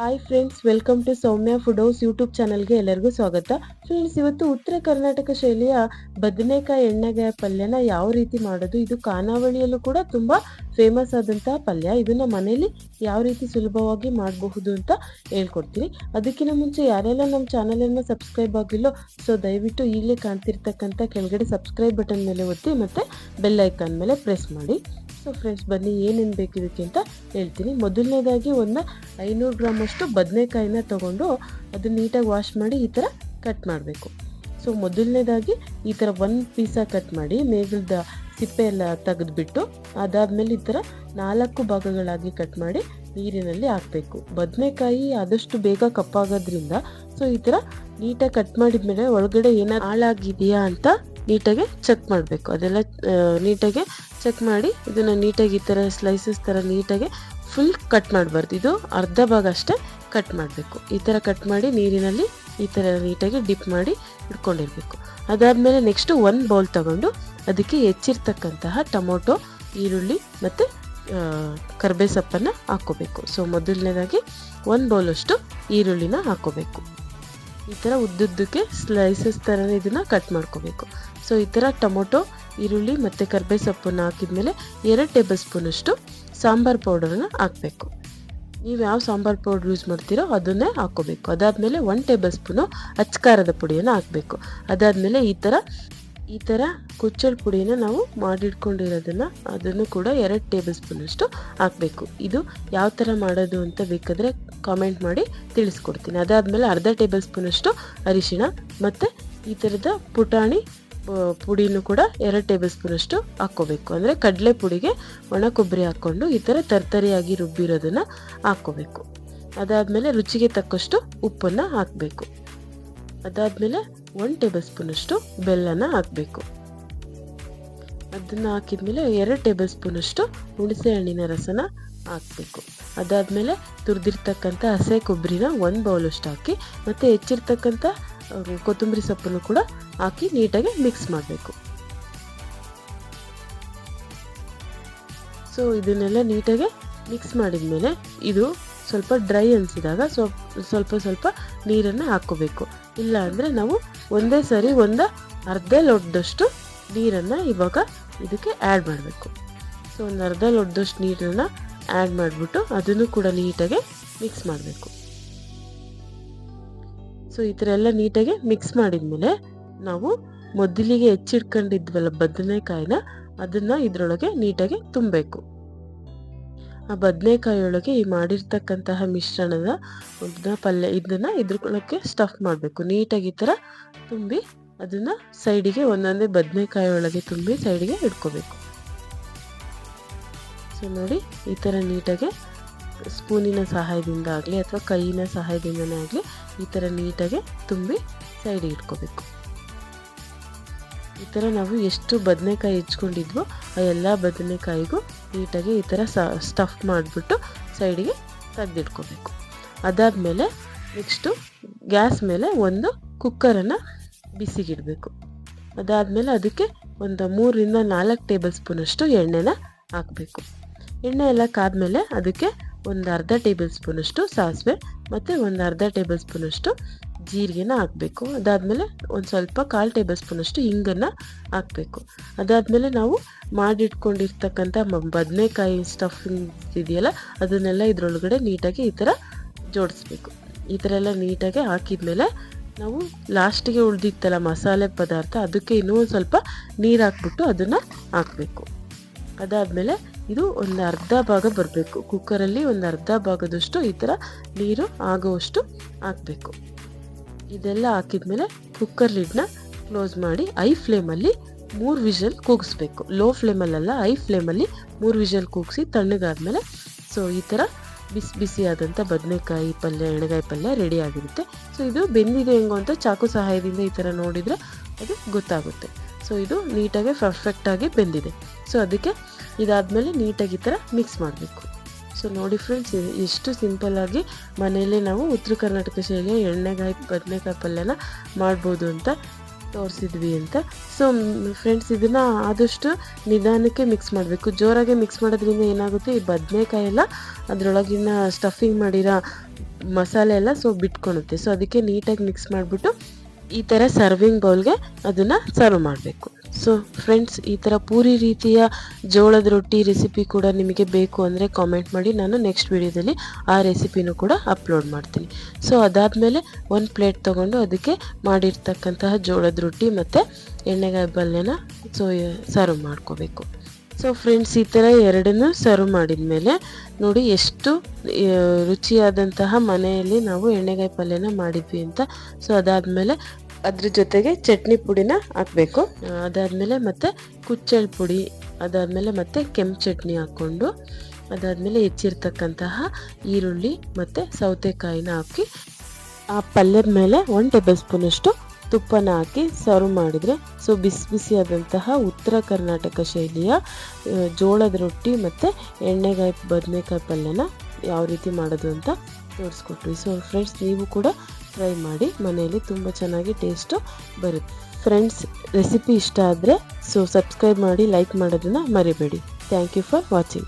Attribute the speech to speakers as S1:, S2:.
S1: Hi friends welcome to Soumya food house YouTube ಚಾನಲ್ಗೆ ಎಲ್ಲರಿಗೂ ಸ್ವಾಗತ. ಫ್ರೆಂಡ್ಸ್ ಇವತ್ತು ಉತ್ತರ ಕರ್ನಾಟಕ ಶೈಲಿಯ ಬದನೆಕಾಯಿ ಎಣ್ಣೆಗೆ ಪಲ್ಯನ ಯಾವ ರೀತಿ ಮಾಡೋದು, ಇದು ಖಾನಾವಳಿಯಲ್ಲೂ ಕೂಡ ತುಂಬ ಫೇಮಸ್ ಆದಂತಹ ಪಲ್ಯ. ಇದನ್ನ ಮನೆಯಲ್ಲಿ ಯಾವ ರೀತಿ ಸುಲಭವಾಗಿ ಮಾಡಬಹುದು ಅಂತ ಹೇಳ್ಕೊಡ್ತೀನಿ. ಅದಕ್ಕಿಂತ ಮುಂಚೆ ಯಾರೆಲ್ಲ ನಮ್ಮ ಚಾನಲನ್ನು ಸಬ್ಸ್ಕ್ರೈಬ್ ಆಗಿಲ್ಲೋ ಸೊ ದಯವಿಟ್ಟು ಈಗಲೇ ಕಾಣ್ತಿರ್ತಕ್ಕಂಥ ಕೆಳಗಡೆ ಸಬ್ಸ್ಕ್ರೈಬ್ ಬಟನ್ ಮೇಲೆ ಒತ್ತಿ ಮತ್ತು ಐಕಾನ್ ಮೇಲೆ ಪ್ರೆಸ್ ಮಾಡಿ. ಸೊ ಫ್ರೆಂಡ್ಸ್ ಬನ್ನಿ, ಏನೇನು ಬೇಕು ಇದಕ್ಕೆ ಅಂತ ಹೇಳ್ತೀನಿ. ಮೊದಲನೇದಾಗಿ ಒಂದು ಐನೂರು ಗ್ರಾಮಷ್ಟು ಬದನೆಕಾಯಿನ ತಗೊಂಡು ಅದನ್ನ ನೀಟಾಗಿ ವಾಶ್ ಮಾಡಿ ಈ ಥರ ಕಟ್ ಮಾಡಬೇಕು. ಸೊ ಮೊದಲನೇದಾಗಿ ಈ ಥರ ಒಂದು ಪೀಸ ಕಟ್ ಮಾಡಿ ಮೇಗಲ್ದ ಸಿಪ್ಪೆ ಎಲ್ಲ ತೆಗೆದುಬಿಟ್ಟು ಅದಾದಮೇಲೆ ಈ ಥರ ನಾಲ್ಕು ಭಾಗಗಳಾಗಿ ಕಟ್ ಮಾಡಿ ನೀರಿನಲ್ಲಿ ಹಾಕಬೇಕು. ಬದನೆಕಾಯಿ ಆದಷ್ಟು ಬೇಗ ಕಪ್ಪಾಗೋದ್ರಿಂದ ಸೊ ಈ ಥರ ನೀಟಾಗಿ ಕಟ್ ಮಾಡಿದ ಮೇಲೆ ಒಳಗಡೆ ಏನಾದ್ರು ಹಾಳಾಗಿದೆಯಾ ಅಂತ ನೀಟಾಗಿ ಚೆಕ್ ಮಾಡಬೇಕು. ಅದೆಲ್ಲ ನೀಟಾಗಿ ಚೆಕ್ ಮಾಡಿ ಇದನ್ನು ನೀಟಾಗಿ ಈ ಥರ ಸ್ಲೈಸಸ್ ಥರ ನೀಟಾಗಿ ಫುಲ್ ಕಟ್ ಮಾಡಬಾರ್ದು. ಇದು ಅರ್ಧ ಭಾಗ ಅಷ್ಟೇ ಕಟ್ ಮಾಡಬೇಕು. ಈ ಥರ ಕಟ್ ಮಾಡಿ ನೀರಿನಲ್ಲಿ ಈ ಥರ ನೀಟಾಗಿ ಡಿಪ್ ಮಾಡಿ ಇಟ್ಕೊಂಡಿರಬೇಕು. ಅದಾದಮೇಲೆ ನೆಕ್ಸ್ಟು ಒಂದು ಬೌಲ್ ತಗೊಂಡು ಅದಕ್ಕೆ ಹೆಚ್ಚಿರ್ತಕ್ಕಂತಹ ಟೊಮೊಟೊ, ಈರುಳ್ಳಿ ಮತ್ತು ಕರ್ಬೇ ಸೊಪ್ಪನ್ನು ಹಾಕ್ಕೋಬೇಕು. ಸೊ ಮೊದಲನೇದಾಗಿ ಒಂದು ಬೌಲಷ್ಟು ಈರುಳ್ಳಿನ ಹಾಕ್ಕೋಬೇಕು. ಈ ಥರ ಉದ್ದುದ್ದಕ್ಕೆ ಸ್ಲೈಸಸ್ ಥರನೇ ಇದನ್ನು ಕಟ್ ಮಾಡ್ಕೋಬೇಕು. ಸೊ ಈ ಥರ ಟೊಮೊಟೊ, ಈರುಳ್ಳಿ ಮತ್ತು ಕರ್ಬೇ ಸೊಪ್ಪನ್ನು ಹಾಕಿದ್ಮೇಲೆ ಎರಡು ಟೇಬಲ್ ಸ್ಪೂನಷ್ಟು ಸಾಂಬಾರು ಪೌಡರನ್ನು ಹಾಕಬೇಕು. ನೀವು ಯಾವ ಸಾಂಬಾರು ಪೌಡ್ರ್ ಯೂಸ್ ಮಾಡ್ತೀರೋ ಅದನ್ನೇ ಹಾಕೋಬೇಕು ಅದಾದಮೇಲೆ ಒನ್ ಟೇಬಲ್ ಸ್ಪೂನು ಅಚ್ಕಾರದ ಪುಡಿಯನ್ನು ಹಾಕಬೇಕು. ಅದಾದಮೇಲೆ ಈ ಥರ ಈ ಥರ ಕುಚ್ಚಲ್ ಪುಡಿನ ನಾವು ಮಾಡಿಟ್ಕೊಂಡಿರೋದನ್ನು ಅದನ್ನು ಕೂಡ ಎರಡು ಟೇಬಲ್ ಸ್ಪೂನಷ್ಟು ಹಾಕಬೇಕು. ಇದು ಯಾವ ಥರ ಮಾಡೋದು ಅಂತ ಬೇಕಾದರೆ ಕಾಮೆಂಟ್ ಮಾಡಿ ತಿಳಿಸ್ಕೊಡ್ತೀನಿ. ಅದಾದಮೇಲೆ ಅರ್ಧ ಟೇಬಲ್ ಸ್ಪೂನಷ್ಟು ಅರಿಶಿಣ ಮತ್ತು ಈ ಥರದ ಪುಟಾಣಿ ಪುಡಿನೂ ಕೂಡ ಎರಡು ಟೇಬಲ್ ಸ್ಪೂನಷ್ಟು ಹಾಕ್ಕೋಬೇಕು. ಅಂದರೆ ಕಡಲೆ ಪುಡಿಗೆ ಒಣ ಕೊಬ್ಬರಿ ಹಾಕ್ಕೊಂಡು ಈ ಥರ ತರ್ತರಿಯಾಗಿ ರುಬ್ಬಿರೋದನ್ನು ಹಾಕ್ಕೋಬೇಕು. ಅದಾದಮೇಲೆ ರುಚಿಗೆ ತಕ್ಕಷ್ಟು ಉಪ್ಪನ್ನು ಹಾಕಬೇಕು. ಅದಾದಮೇಲೆ ಒನ್ ಟೇಬಲ್ ಸ್ಪೂನಷ್ಟು ಬೆಲ್ಲನ ಹಾಕಬೇಕು. ಅದನ್ನು ಹಾಕಿದ್ಮೇಲೆ ಎರಡು ಟೇಬಲ್ ಸ್ಪೂನಷ್ಟು ಹುಣಸೆ ಹಣ್ಣಿನ ರಸನ ಹಾಕಬೇಕು. ಅದಾದಮೇಲೆ ತುರಿದಿರ್ತಕ್ಕಂಥ ಹಸೆ ಕೊಬ್ಬರಿನ ಒಂದು ಬೌಲಷ್ಟು ಹಾಕಿ, ಮತ್ತು ಹೆಚ್ಚಿರ್ತಕ್ಕಂಥ ಕೊತ್ತಂಬರಿ ಸೊಪ್ಪನ್ನು ಕೂಡ ಹಾಕಿ ನೀಟಾಗಿ ಮಿಕ್ಸ್ ಮಾಡಬೇಕು. ಸೊ ಇದನ್ನೆಲ್ಲ ನೀಟಾಗಿ ಮಿಕ್ಸ್ ಮಾಡಿದ್ಮೇಲೆ ಇದು ಸ್ವಲ್ಪ ಡ್ರೈ ಅನಿಸಿದಾಗ ಸ್ವಲ್ಪ ಸ್ವಲ್ಪ ಸ್ವಲ್ಪ ನೀರನ್ನು ಹಾಕ್ಕೋಬೇಕು. ಇಲ್ಲ ಅಂದರೆ ನಾವು ಒಂದೇ ಸರಿ ಒಂದು ಅರ್ಧ ಲೋಟದಷ್ಟು ನೀರನ್ನು ಇವಾಗ ಇದಕ್ಕೆ ಆ್ಯಡ್ ಮಾಡಬೇಕು. ಸೊ ಒಂದು ಅರ್ಧ ಲೋಟದಷ್ಟು ನೀರನ್ನು ಆ್ಯಡ್ ಮಾಡಿಬಿಟ್ಟು ಅದನ್ನು ಕೂಡ ನೀಟಾಗಿ ಮಿಕ್ಸ್ ಮಾಡಬೇಕು. ಸೊ ಈ ಥರ ಎಲ್ಲ ನೀಟಾಗಿ ಮಿಕ್ಸ್ ಮಾಡಿದ್ಮೇಲೆ ನಾವು ಮೊದಲಿಗೆ ಹೆಚ್ಚಿಟ್ಕೊಂಡಿದ್ವಲ್ಲ ಬದನೆಕಾಯಿನ, ಅದನ್ನು ಇದರೊಳಗೆ ನೀಟಾಗಿ ತುಂಬಬೇಕು. ಆ ಬದನೆಕಾಯಿಯೊಳಗೆ ಈ ಮಾಡಿರ್ತಕ್ಕಂತಹ ಮಿಶ್ರಣದ ಉದ್ದ ಪಲ್ಯ ಇದನ್ನು ಇದ್ರೊಳಗೆ ಸ್ಟಫ್ ಮಾಡಬೇಕು. ನೀಟಾಗಿ ಈ ಥರ ತುಂಬಿ ಅದನ್ನು ಸೈಡಿಗೆ ಒಂದೊಂದೇ ಬದನೆಕಾಯಿ ಒಳಗೆ ತುಂಬಿ ಸೈಡಿಗೆ ಇಟ್ಕೋಬೇಕು. ಸೊ ನೋಡಿ, ಈ ಥರ ನೀಟಾಗಿ ಸ್ಪೂನಿನ ಸಹಾಯದಿಂದ ಆಗಲಿ ಅಥವಾ ಕೈಯಿನ ಸಹಾಯದಿಂದನೇ ಆಗಲಿ ಈ ಥರ ನೀಟಾಗಿ ತುಂಬಿ ಸೈಡಿಗೆ ಇಟ್ಕೋಬೇಕು. ಈ ಥರ ನಾವು ಎಷ್ಟು ಬದನೆಕಾಯಿ ಹೆಚ್ಕೊಂಡಿದ್ವೋ ಆ ಎಲ್ಲ ಬದನೆಕಾಯಿಗೂ ನೀಟಾಗಿ ಈ ಥರ ಸ್ಟಫ್ ಮಾಡಿಬಿಟ್ಟು ಸೈಡಿಗೆ ತೆಗೆದಿಟ್ಕೋಬೇಕು. ಅದಾದಮೇಲೆ ನೆಕ್ಸ್ಟು ಗ್ಯಾಸ್ ಮೇಲೆ ಒಂದು ಕುಕ್ಕರನ್ನು ಬಿಸಿಗಿಡಬೇಕು. ಅದಾದಮೇಲೆ ಅದಕ್ಕೆ ಒಂದು ಮೂರರಿಂದ ನಾಲ್ಕು ಟೇಬಲ್ ಸ್ಪೂನಷ್ಟು ಎಣ್ಣೆನ ಹಾಕಬೇಕು. ಎಣ್ಣೆ ಎಲ್ಲ ಕಾದ್ಮೇಲೆ ಅದಕ್ಕೆ ಒಂದು ಅರ್ಧ ಟೇಬಲ್ ಸ್ಪೂನಷ್ಟು ಸಾಸಿವೆ ಮತ್ತು ಒಂದು ಅರ್ಧ ಟೇಬಲ್ ಸ್ಪೂನಷ್ಟು ಜೀರಿಗೆನ ಹಾಕಬೇಕು. ಅದಾದಮೇಲೆ ಒಂದು ಸ್ವಲ್ಪ ಕಾಲು ಟೇಬಲ್ ಸ್ಪೂನಷ್ಟು ಹಿಂಗನ್ನು ಹಾಕಬೇಕು. ಅದಾದಮೇಲೆ ನಾವು ಮಾಡಿಟ್ಕೊಂಡಿರ್ತಕ್ಕಂಥ ಬದನೆಕಾಯಿ ಸ್ಟಫಿಂಗ್ ಇದೆಯಲ್ಲ, ಅದನ್ನೆಲ್ಲ ಇದರೊಳಗಡೆ ನೀಟಾಗಿ ಈ ಥರ ಜೋಡಿಸ್ಬೇಕು. ಈ ಥರ ಎಲ್ಲ ನೀಟಾಗಿ ಹಾಕಿದ್ಮೇಲೆ ನಾವು ಲಾಸ್ಟಿಗೆ ಉಳಿದಿತ್ತಲ್ಲ ಮಸಾಲೆ ಪದಾರ್ಥ, ಅದಕ್ಕೆ ಇನ್ನೂ ಸ್ವಲ್ಪ ನೀರು ಹಾಕ್ಬಿಟ್ಟು ಅದನ್ನು ಹಾಕಬೇಕು. ಅದಾದಮೇಲೆ ಇದು ಒಂದು ಅರ್ಧ ಭಾಗ ಬರಬೇಕು. ಕುಕ್ಕರಲ್ಲಿ ಒಂದು ಅರ್ಧ ಭಾಗದಷ್ಟು ಈ ಥರ ನೀರು ಆಗುವಷ್ಟು ಹಾಕಬೇಕು. ಇದೆಲ್ಲ ಹಾಕಿದ್ಮೇಲೆ ಕುಕ್ಕರ್ ಲಿಡ್ನ ಕ್ಲೋಸ್ ಮಾಡಿ ಐ ಫ್ಲೇಮಲ್ಲಿ ಮೂರು ವಿಷಲ್ ಕೂಗಿಸ್ಬೇಕು. ಲೋ ಫ್ಲೇಮಲ್ಲೆಲ್ಲ ಐ ಫ್ಲೇಮಲ್ಲಿ ಮೂರು ವಿಷಲ್ ಕೂಗಿಸಿ ತಣ್ಣಗಾದ್ಮೇಲೆ ಸೊ ಈ ಥರ ಬಿಸಿ ಬಿಸಿಯಾದಂಥ ಬದನೆಕಾಯಿ ಪಲ್ಯ ಎಣ್ಣೆಗಾಯಿ ಪಲ್ಯ ರೆಡಿ ಆಗಿರುತ್ತೆ. ಸೊ ಇದು ಬೆಂದಿದೆ ಹೆಂಗೋ ಅಂತ ಚಾಕು ಸಹಾಯದಿಂದ ಈ ಥರ ನೋಡಿದರೆ ಅದು ಗೊತ್ತಾಗುತ್ತೆ. ಸೊ ಇದು ನೀಟಾಗಿ ಪರ್ಫೆಕ್ಟಾಗಿ ಬೆಂದಿದೆ. ಸೊ ಅದಕ್ಕೆ ಇದಾದಮೇಲೆ ನೀಟಾಗಿ ಈ ಥರ ಮಿಕ್ಸ್ ಮಾಡಬೇಕು. ಸೊ ನೋಡಿ ಫ್ರೆಂಡ್ಸ್ ಇಷ್ಟು ಸಿಂಪಲ್ಲಾಗಿ ಮನೆಯಲ್ಲೇ ನಾವು ಉತ್ತರ ಕರ್ನಾಟಕ ಶೈಲಿಯ ಎಣ್ಣೆಗಾಯಿ, ಬದನೆಕಾಯಿ ಪಲ್ಯನ ಮಾಡ್ಬೋದು ಅಂತ ತೋರಿಸಿದ್ವಿ ಅಂತ. ಸೊ ಫ್ರೆಂಡ್ಸ್ ಇದನ್ನು ಆದಷ್ಟು ನಿಧಾನಕ್ಕೆ ಮಿಕ್ಸ್ ಮಾಡಬೇಕು. ಜೋರಾಗಿ ಮಿಕ್ಸ್ ಮಾಡೋದ್ರಿಂದ ಏನಾಗುತ್ತೆ? ಈ ಬದನೆಕಾಯಿ ಎಲ್ಲ ಅದರೊಳಗಿನ ಸ್ಟಫಿಂಗ್ ಮಾಡಿರೋ ಮಸಾಲೆ ಎಲ್ಲ ಸೊ ಬಿಟ್ಕೊಳುತ್ತೆ. ಸೊ ಅದಕ್ಕೆ ನೀಟಾಗಿ ಮಿಕ್ಸ್ ಮಾಡಿಬಿಟ್ಟು ಈ ಥರ ಸರ್ವಿಂಗ್ ಬೌಲ್ಗೆ ಅದನ್ನು ಸರ್ವ್ ಮಾಡಬೇಕು. ಸೊ ಫ್ರೆಂಡ್ಸ್ ಈ ಥರ ಪೂರಿ ರೀತಿಯ ಜೋಳದ ರೊಟ್ಟಿ ರೆಸಿಪಿ ಕೂಡ ನಿಮಗೆ ಬೇಕು ಅಂದರೆ ಕಾಮೆಂಟ್ ಮಾಡಿ. ನಾನು ನೆಕ್ಸ್ಟ್ ವಿಡಿಯೋದಲ್ಲಿ ಆ ರೆಸಿಪಿನೂ ಕೂಡ ಅಪ್ಲೋಡ್ ಮಾಡ್ತೀನಿ. ಸೊ ಅದಾದಮೇಲೆ ಒಂದು ಪ್ಲೇಟ್ ತೊಗೊಂಡು ಅದಕ್ಕೆ ಮಾಡಿರ್ತಕ್ಕಂತಹ ಜೋಳದ ರೊಟ್ಟಿ ಮತ್ತು ಎಣ್ಣೆಗಾಯಿ ಪಲ್ಯನ ಸೊ ಸರ್ವ್ ಮಾಡ್ಕೋಬೇಕು. ಸೊ ಫ್ರೆಂಡ್ಸ್ ಈ ಥರ ಎರಡನ್ನೂ ಸರ್ವ್ ಮಾಡಿದ ಮೇಲೆ ನೋಡಿ ಎಷ್ಟು ರುಚಿಯಾದಂತಹ ಮನೆಯಲ್ಲಿ ನಾವು ಎಣ್ಣೆಗಾಯಿ ಪಲ್ಯನ ಮಾಡಿದ್ವಿ ಅಂತ. ಸೊ ಅದಾದಮೇಲೆ ಅದ್ರ ಜೊತೆಗೆ ಚಟ್ನಿ ಪುಡಿನ ಹಾಕಬೇಕು. ಅದಾದಮೇಲೆ ಮತ್ತು ಕುಚ್ಚೆಳ್ ಪುಡಿ, ಅದಾದಮೇಲೆ ಮತ್ತು ಕೆಂಪು ಚಟ್ನಿ ಹಾಕ್ಕೊಂಡು, ಅದಾದಮೇಲೆ ಹೆಚ್ಚಿರ್ತಕ್ಕಂತಹ ಈರುಳ್ಳಿ ಮತ್ತು ಸೌತೆಕಾಯಿನ ಹಾಕಿ, ಆ ಪಲ್ಯದ ಮೇಲೆ ಒನ್ ಟೇಬಲ್ ಸ್ಪೂನಷ್ಟು ತುಪ್ಪನ ಹಾಕಿ ಸರ್ವ್ ಮಾಡಿದರೆ ಸೊ ಬಿಸಿ ಬಿಸಿಯಾದಂತಹ ಉತ್ತರ ಕರ್ನಾಟಕ ಶೈಲಿಯ ಜೋಳದ ರೊಟ್ಟಿ ಮತ್ತು ಎಣ್ಣೆಗಾಯಿ ಬದನೆಕಾಯಿ ಪಲ್ಯನ ಯಾವ ರೀತಿ ಮಾಡೋದು ಅಂತ ತೋರಿಸ್ಕೊಟ್ವಿ. ಸೊ ಫ್ರೆಂಡ್ಸ್ ನೀವು ಕೂಡ ಟ್ರೈ ಮಾಡಿ, ಮನೆಯಲ್ಲಿ ತುಂಬ ಚೆನ್ನಾಗಿ ಟೇಸ್ಟು ಬರುತ್ತೆ. ಫ್ರೆಂಡ್ಸ್ ರೆಸಿಪಿ ಇಷ್ಟ ಆದರೆ ಸೊ ಸಬ್ಸ್ಕ್ರೈಬ್ ಮಾಡಿ ಲೈಕ್ ಮಾಡೋದನ್ನು ಮರಿಬೇಡಿ. Thank you for watching